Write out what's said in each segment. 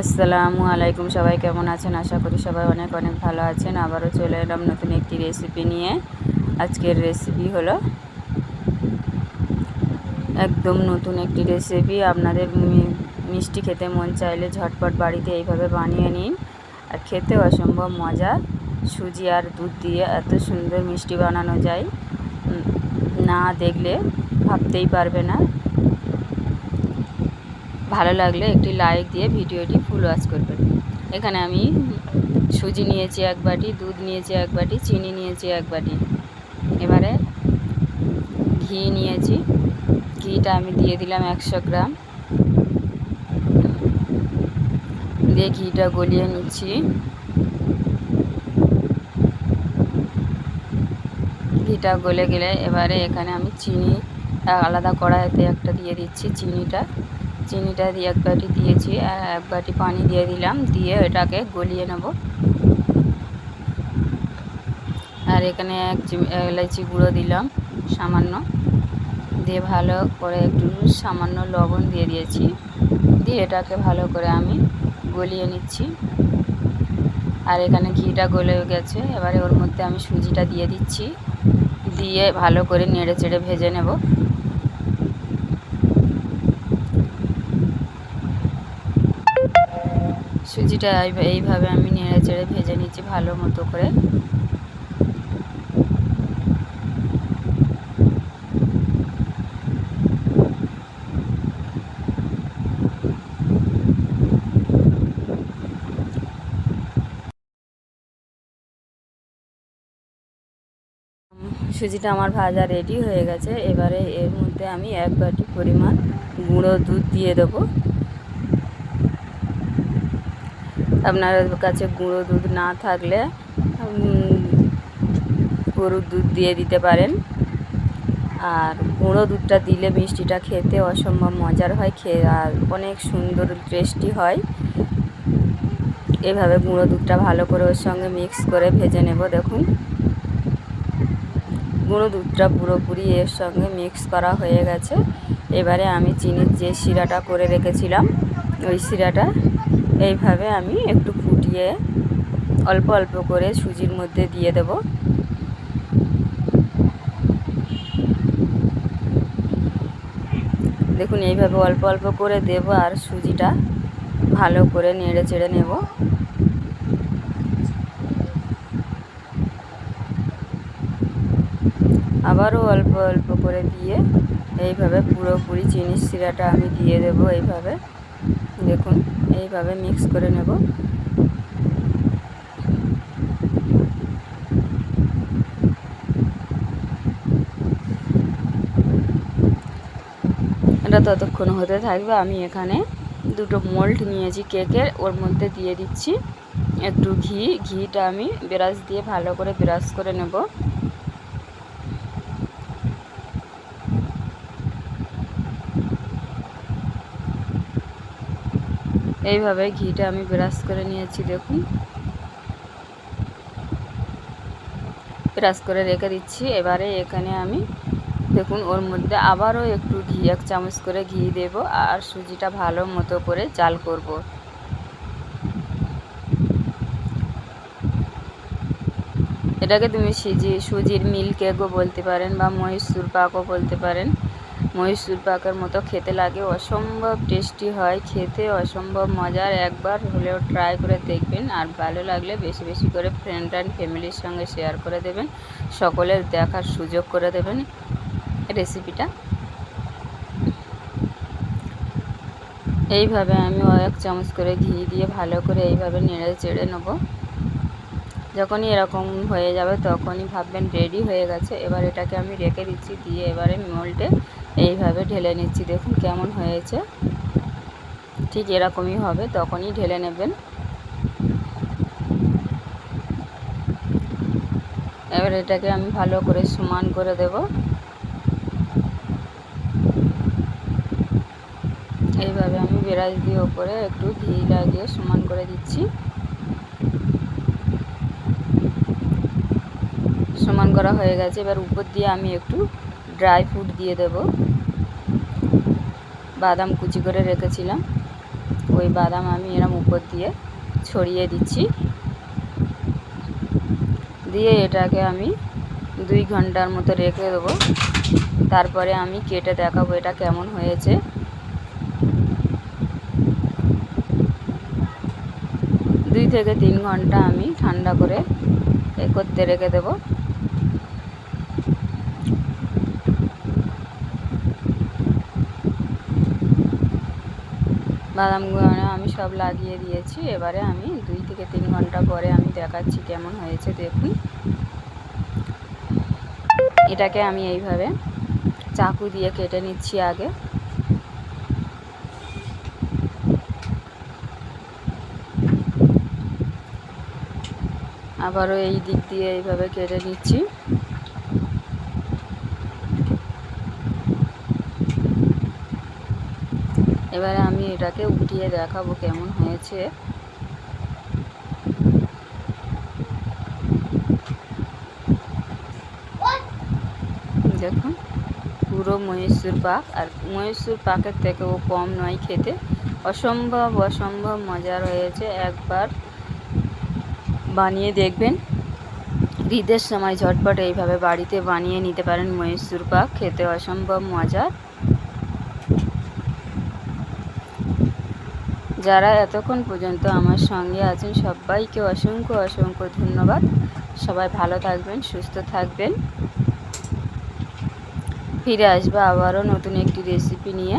আসসালামু আলাইকুম, সবাই কেমন আছেন? আশা করি সবাই অনেক অনেক ভালো আছেন। আবারও চলে এলাম নতুন একটি রেসিপি নিয়ে। আজকের রেসিপি হলো একদম নতুন একটি রেসিপি আপনাদের মিষ্টি খেতে মন চাইলে ঝটপট বাড়িতে এইভাবে বানিয়ে নিন। আর খেতে অসম্ভব মজা। সুজি আর দুধ দিয়ে এত সুন্দর মিষ্টি বানানো যায়। না দেখলে ভাবতেই পারবে না। ভালো লাগলে একটি লাইক দিয়ে ভিডিওটি ফুল ওয়াচ করবেন। এখানে আমি সুজি নিয়েছি এক বাটি, দুধ নিয়েছি এক বাটি, চিনি নিয়েছি এক বাটি। এবারে ঘি নিয়েছি। ঘিটা আমি দিয়ে দিলাম একশো গ্রাম। দিয়ে ঘিটা গলিয়ে নিচ্ছি। ঘিটা গলে গেলে এবারে এখানে আমি চিনি আলাদা কড়াইতে একটা দিয়ে দিচ্ছি চিনিটা। চিনিটা দিয়ে এক বাটি দিয়েছি আর এক বাটি পানি দিয়ে দিলাম, দিয়ে এটাকে গলিয়ে নেব। আর এখানে এক এলাচি গুঁড়ো দিলাম, সামান্য। দিয়ে ভালো করে একটু সামান্য লবণ দিয়ে দিয়েছি। দিয়ে এটাকে ভালো করে আমি গলিয়ে নিচ্ছি। আর এখানে ঘিটা গলে গেছে, এবারে ওর মধ্যে আমি সুজিটা দিয়ে দিচ্ছি। দিয়ে ভালো করে নেড়ে চেড়ে ভেজে নেব। এই- এইভাবে আমি নেড়ে চেড়ে ভেজে নিচ্ছি ভালো মতো করে। সুজিটা আমার ভাজা রেডি হয়ে গেছে। এবারে এর মধ্যে আমি এক বাটি পরিমাণ গুঁড়ো দুধ দিয়ে দেবো। আপনার কাছে গুঁড়ো দুধ না থাকলে গরুর দুধ দিয়ে দিতে পারেন। আর গুঁড়ো দুধটা দিলে মিষ্টিটা খেতে অসম্ভব মজার হয় খেয়ে আর অনেক সুন্দর টেস্টি হয়। এভাবে গুঁড়ো দুধটা ভালো করে ওর সঙ্গে মিক্স করে ভেজে নেব, দেখুন। গুঁড়ো দুধটা পুরোপুরি এর সঙ্গে মিক্স করা হয়ে গেছে। এবারে আমি চিনির যে শিরাটা করে রেখেছিলাম, ওই শিরাটা এইভাবে আমি একটু ফুটিয়ে অল্প অল্প করে সুজির মধ্যে দিয়ে দেব। দেখুন, এইভাবে অল্প অল্প করে দেব আর সুজিটা ভালো করে নেড়ে চেড়ে নেব। আবারও অল্প অল্প করে দিয়ে এইভাবে পুরোপুরি চিনির শিরাটা আমি দিয়ে দেব এইভাবে। দেখুন, এইভাবে মিক্স করে নেব। এটা ততক্ষণ হতে থাকবে। আমি এখানে দুটো মোল্ড নিয়েছি কেকের, ওর মধ্যে দিয়ে দিচ্ছি। একটু ঘি, ঘিটা আমি ব্রাশ দিয়ে ভালো করে ব্রাশ করে নেব। এইভাবে ঘিটা আমি ব্রাশ করে নিয়েছি, দেখুন। ব্রাশ করে রেখে দিচ্ছি, এবারে এখানে আমি, দেখুন, ওর মধ্যে আবারও একটু ঘি, এক চামচ করে ঘি দেব আর সুজিটা ভালো মতো করে চাল করব। এটাকে তুমি সুজি, সুজির মিল কেকও বলতে পারেন বা মহীশূর পাকও বলতে পারেন। মহীশূর পাকের মতো খেতে লাগে। অসম্ভব টেস্টি হয়, খেতে অসম্ভব মজার। একবার হলেও ট্রাই করে দেখবেন আর ভালো লাগলে বেশি বেশি করে ফ্রেন্ড অ্যান্ড ফ্যামিলির সঙ্গে শেয়ার করে দেবেন। সকলের দেখার সুযোগ করে দেবেন। রেসিপিটা এইভাবে আমি এক চামচ করে ঘি দিয়ে ভালো করে এইভাবে নেড়ে চেড়ে নেব। যখনই এরকম হয়ে যাবে তখনই ভাববেন রেডি হয়ে গেছে। এবার এটাকে আমি রেখে দিচ্ছি, দিয়ে এবারে মোল্ডে এইভাবে ঢেলে নিচ্ছি। দেখুন কেমন হয়েছে। ঠিক এরকমই হবে, তখনই ঢেলে নেবেন। এবার এটাকে আমি ভালো করে সমান করে দেব। এইভাবে আমি বিরাজ দিয়ে ওপরে একটু ঘি লাগিয়ে সমান করে দিচ্ছি। সমান করা হয়ে গেছে। এবার উপর দিয়ে আমি একটু ড্রাই ফ্রুট দিয়ে দেব। বাদাম কুচি করে রেখেছিলাম। ওই বাদাম আমি এরম উপর দিয়ে ছড়িয়ে দিচ্ছি। দিয়ে এটাকে আমি দুই ঘণ্টার মতো রেখে দেবো। তারপরে আমি কেটে দেখাবো এটা কেমন হয়েছে। দুই থেকে তিন ঘণ্টা আমি ঠান্ডা করে এ করতে রেখে দেবো। বাদামগুলো আমি সব লাগিয়ে দিয়েছি। এবারে আমি দুই থেকে তিন ঘণ্টা পরে আমি দেখাচ্ছি কেমন হয়েছে, দেখুন। এটাকে আমি এইভাবে চাকু দিয়ে কেটে নিচ্ছি আগে। আবারও এই দিক দিয়ে এইভাবে কেটে নিচ্ছি। এবারে আমি এটাকে উঠিয়ে দেখাবো কেমন হয়েছে। দেখুন, পুরো মহীশূর পাক, আর মহীশূর পাকের থেকেও কম নয় খেতে। অসম্ভব অসম্ভব মজার হয়েছে একবার বানিয়ে দেখবেন। ঈদের সময় ঝটপট এইভাবে বাড়িতে বানিয়ে নিতে পারেন মহীশূর পাক, খেতে অসম্ভব মজার। যারা এতক্ষণ পর্যন্ত আমার সঙ্গে আছেন, সবাইকে অসংখ্য অসংখ্য ধন্যবাদ। সবাই ভালো থাকবেন, সুস্থ থাকবেন। ফিরে আসব আবারও নতুন একটি রেসিপি নিয়ে।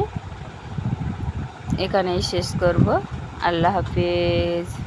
এখানেই শেষ করব। আল্লাহ হাফেজ।